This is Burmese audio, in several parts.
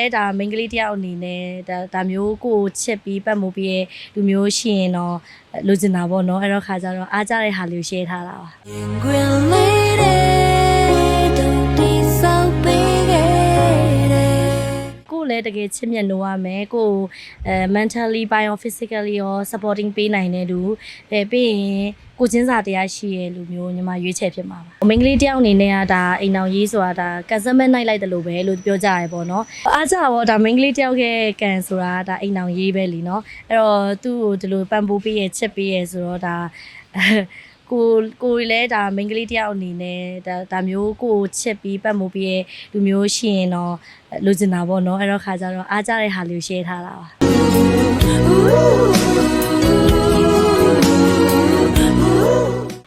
လည်းဒါမိန်းကလေးတယောက်အနေနဲ့ဒါဒါမျိုးကိုယ်ချစ်ပြီးပတ်မှုပြီးရဲ့လူမျိုးရှိရင်တော့လိုချင်တာပေါ့နော်အဲ့တော့ခါကျတော့အားကြတဲ့ဟာလေးကို share ထားတာပါ တကယ်ချစ်မြတ်နိုးရမယ်ကိုယ်အဲ mentally ပိုင်းရော physically ရော supporting ပေးနိုင်တဲ့လူအဲပြီးရင်ကိုချင်းစာတရားရှိရဲ့လူမျိုးညီမရွေးချယ်ဖြစ်မှာပါမိန်းကလေးတယောက်အနေနဲ့ကဒါအိမ်အောင်ရေးဆိုတာဒါကန်ဆယ်မက်နိုင်လိုက်တယ်လို့ပဲလို့ပြောကြရပေါ့နော်အားကြတော့ဒါမိန်းကလေးတယောက်ရဲ့ကန်ဆိုတာဒါအိမ်အောင်ရေးပဲလीနော်အဲ့တော့သူ့ကိုဒီလိုပံ့ပိုးပေးရဲ့ချစ်ပေးရဲ့ဆိုတော့ဒါ ကိုကိုလည်းဒါမိန်းကလေးတယောက်အနေနဲ့ဒါဒါမျိုးကိုချစ်ပြီးပတ်မှုပြီးရဲ့လူမျိုးရှိရင်တော့လိုချင်တာပေါ့နော်အဲ့တော့ခါကျတော့အားကြတဲ့ဟာလေးကို share ထားတာပါ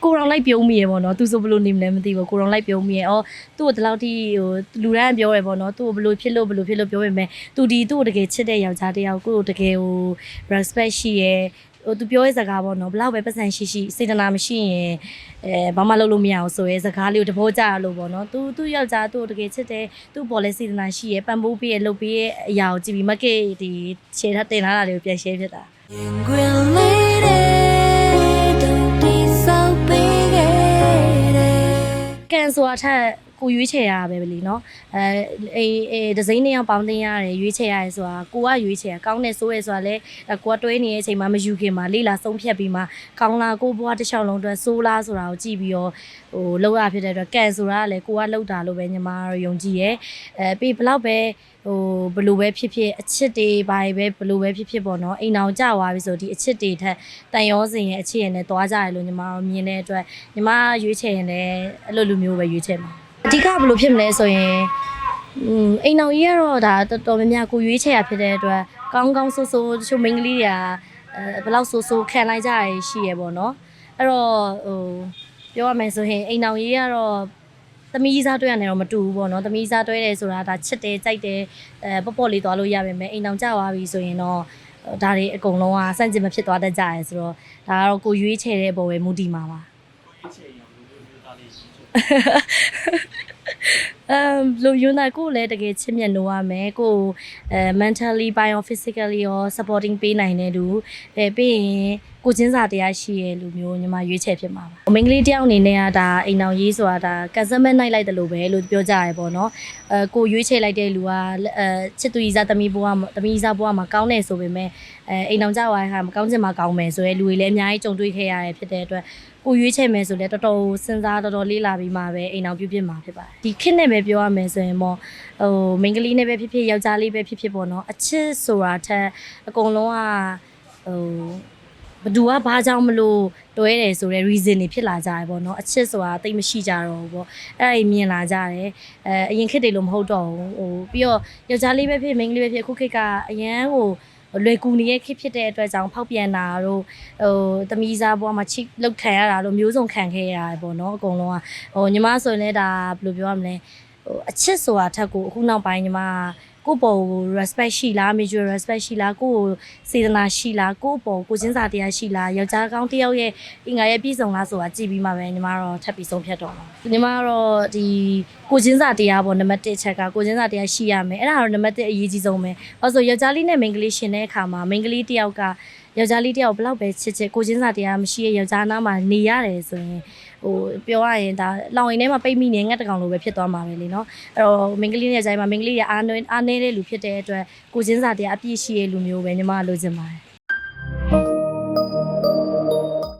ကိုရောင်လိုက်ပြုံးမိရပေါ့နော်သူဆိုဘယ်လိုနေမလဲမသိဘူးကိုရောင်လိုက်ပြုံးမိရအော်သူ့ကိုဒီလောက်ထိဟိုလူတန်းပြောရပေါ့နော်သူ့ကိုဘယ်လိုဖြစ်လို့ဘယ်လိုဖြစ်လို့ပြောပေမဲ့သူဒီသူ့ကိုတကယ်ချစ်တဲ့ယောက်ျားတစ်ယောက်ကိုတကယ်ဟို respect ရှိရဲ ဟိုသူပြောရဲ့စကားပေါ့နော်ဘလောက်ပဲပတ်စံရှိရှိစေတနာမရှိရင်အဲဘာမှလုပ်လို့မရအောင်ဆိုရဲစကားလေးကိုတဘောကြရလို့ပေါ့နော်သူသူယောက်ျားသူ့ကိုတကယ်ချစ်တယ်သူ့ပေါ်လဲစေတနာရှိရဲပံ့ပိုးပေးရလုပ်ပေးရအရာကိုကြည့်ပြီးမက်ကဒီခြေထပ်တင်လာတာလေးကိုပြန်ရှင်းဖြစ်တာရင်ခွင်လေးတဲ့ဒုတိဆောက်ပေးခဲ့တဲ့ကန်ဆိုတာထက် ကိုရွေးချယ်ရတာပဲလေနော်အဲအေးအေးဒီဇိုင်းနဲ့ပေါင်းတင်ရတယ်ရွေးချယ်ရတယ်ဆိုတာကိုကရွေးချယ်ရကောင်းတယ်ဆိုရဲဆိုတာလဲဒါကိုကတွဲနေတဲ့အချိန်မှာမယူခင်မှာလေးလာဆုံးဖြတ်ပြီးမှကောင်းလားကိုဘွားတစ်ချောင်းလုံးအတွက်ဆိုးလားဆိုတာကိုကြည့်ပြီးတော့ဟိုလောက်ရဖြစ်တဲ့အတွက်ကန်ဆိုတာကလည်းကိုကလောက်တာလို့ပဲညီမတို့ယုံကြည်ရဲအဲပြီးဘလောက်ပဲဟိုဘလို့ပဲဖြစ်ဖြစ်အချစ်တွေဘာပဲဘလို့ပဲဖြစ်ဖြစ်ပေါ့နော်အိမ်အောင်ကြွားပြီဆိုဒီအချစ်တွေထက်တန်ရောစင်ရဲ့အချစ်ရနဲ့တွားကြရလို့ညီမတို့မြင်တဲ့အတွက်ညီမရွေးချယ်ရင်လည်းအဲ့လိုလူမျိုးပဲရွေးချယ်မှာ အဓိကဘလို့ဖြစ်မလဲဆိုရင်อืมအိမ်အောင်ကြီးကတော့ဒါတော်တော်များများကိုရွေးချယ်ရဖြစ်တဲ့အတွက်ကောင်းကောင်းဆိုးဆိုးတချို့မိန်းကလေးတွေကအဲဘယ်လောက်ဆိုးဆိုးခံလိုက်ကြရရှိရပေါ့နော်အဲ့တော့ဟိုပြောရမယ်ဆိုရင်အိမ်အောင်ကြီးကတော့သမီးစားတွဲရတယ်တော့မတူဘူးပေါ့နော်သမီးစားတွဲတယ်ဆိုတာဒါချစ်တယ်ကြိုက်တယ်အဲပေါ့ပေါ့လေးသွားလို့ရပါမယ်အိမ်အောင်ကြသွားပြီဆိုရင်တော့ဒါတွေအကုန်လုံးကစန့်ကျင်မဖြစ်သွားတတ်ကြရဲဆိုတော့ဒါကတော့ကိုရွေးချယ်တဲ့ပုံပဲမူတည်မှာပါအမ်လူ ယွန်းတာကိုလည်းတကယ်ချစ်မြတ်လို့ရမယ်ကိုအဲ mentally ပိုင်းရော physically ရော supporting ပေးနိုင်တဲ့လူအဲပြီးရင်ကိုချင်းစာတရားရှိရဲ့လူမျိုးညီမရွေးချယ်ဖြစ်မှာပါမိန်းကလေးတယောက်အနေနဲ့ကဒါအိမ်အောင်ရေးဆိုတာဒါကန်ဆယ်မက်နိုင်လိုက်တယ်လို့ပဲလို့ပြောကြရဲပေါ့နော်အဲကိုရွေးချယ်လိုက်တဲ့လူကအဲချစ်သူကြီးစားသမီးဘွားသမီးစားဘွားမှာကောင်းတယ်ဆိုပေမဲ့အဲအိမ်အောင်ကြွားရဟာမကောင်းချင်မှကောင်းမယ်ဆိုရဲလူတွေလည်းအများကြီးကြုံတွေ့ခဲ့ရတယ်ဖြစ်တဲ့အတွက် ကိုရွေးချယ်မယ်ဆိုလဲတော်တော်စဉ်းစားတော်တော်လေးလာပြီးမှပဲအိမ်အောင်ပြုတ်ပြစ်မှာဖြစ်ပါတယ်ဒီခေတ်နဲ့ပဲပြောရမယ်ဆိုရင်ပေါ့ဟိုမိန်းကလေးနဲ့ပဲဖြစ်ဖြစ်ယောက်ျားလေးပဲဖြစ်ဖြစ်ပေါ့နော်အချစ်ဆိုတာထက်အကုန်လုံးကဟိုဘသူကဘာကြောင့်မလို့တွဲတယ်ဆိုတော့ reason တွေဖြစ်လာကြတယ်ပေါ့နော်အချစ်ဆိုတာတိတ်မရှိကြတော့ဘူးပေါ့အဲ့ဒါကြီးမြင်လာကြတယ်အဲအရင်ခေတ်တွေလို့မဟုတ်တော့ဘူးဟိုပြီးတော့ယောက်ျားလေးပဲဖြစ်မိန်းကလေးပဲဖြစ်အခုခေတ်ကအရန်ဟို လွယ်ကူနေတဲ့ခေတ်ဖြစ်တဲ့အတွက်ကြောင့်ဖောက်ပြန်တာတို့ဟိုတမီးစားဘွားမှာချိလောက်ခံရတာတို့မျိုးစုံခံခဲ့ရတယ်ပေါ့နော်အကုန်လုံးကဟိုညီမဆိုရင်လည်းဒါဘယ်လိုပြောရမလဲဟိုအချစ်ဆိုတာထက်ကိုအခုနောက်ပိုင်းညီမ ကိုယ့်ပေါ်ကို respect ရှိလား mutual respect ရှိလားကိုယ့်ကိုစေတနာရှိလားကိုယ့်ပေါ်ကိုချင်းစာတရားရှိလားယောက်ျားကောင်းတစ်ယောက်ရဲ့အင်္ဂါရဲ့ပြည့်စုံလားဆိုတာကြည့်ပြီးမှပဲညီမတော့ထပ်ပြီးဆုံးဖြတ်တော့မှာညီမတော့ဒီကိုချင်းစာတရားပေါ့နံပါတ်1ချက်ကကိုချင်းစာတရားရှိရမယ်အဲ့ဒါတော့နံပါတ်1အရေးကြီးဆုံးပဲအဲဆိုယောက်ျားလေးနဲ့မိန်းကလေးရှင်တဲ့အခါမှာမိန်းကလေးတစ်ယောက်က ယောက်ျားလေးတစ်ယောက်ဘလောက်ပဲချစ်ချစ်ကိုချင်းစာတရားမရှိရဲ့ယောက်ျားနားမှာနေရတယ်ဆိုရင်ဟိုပြောရရင်ဒါလောင်ရင်ထဲမှာပိတ်မိနေငတ်တကောင်လိုပဲဖြစ်သွားမှာပဲလေနော်အဲ့တော့မိန်းကလေးနဲ့ကြိုင်မှာမိန်းကလေးရအားနည်းအားနည်းတဲ့လူဖြစ်တဲ့အတွက်ကိုချင်းစာတရားအပြည့်ရှိရဲ့လူမျိုးပဲညီမလိုချင်ပါတယ်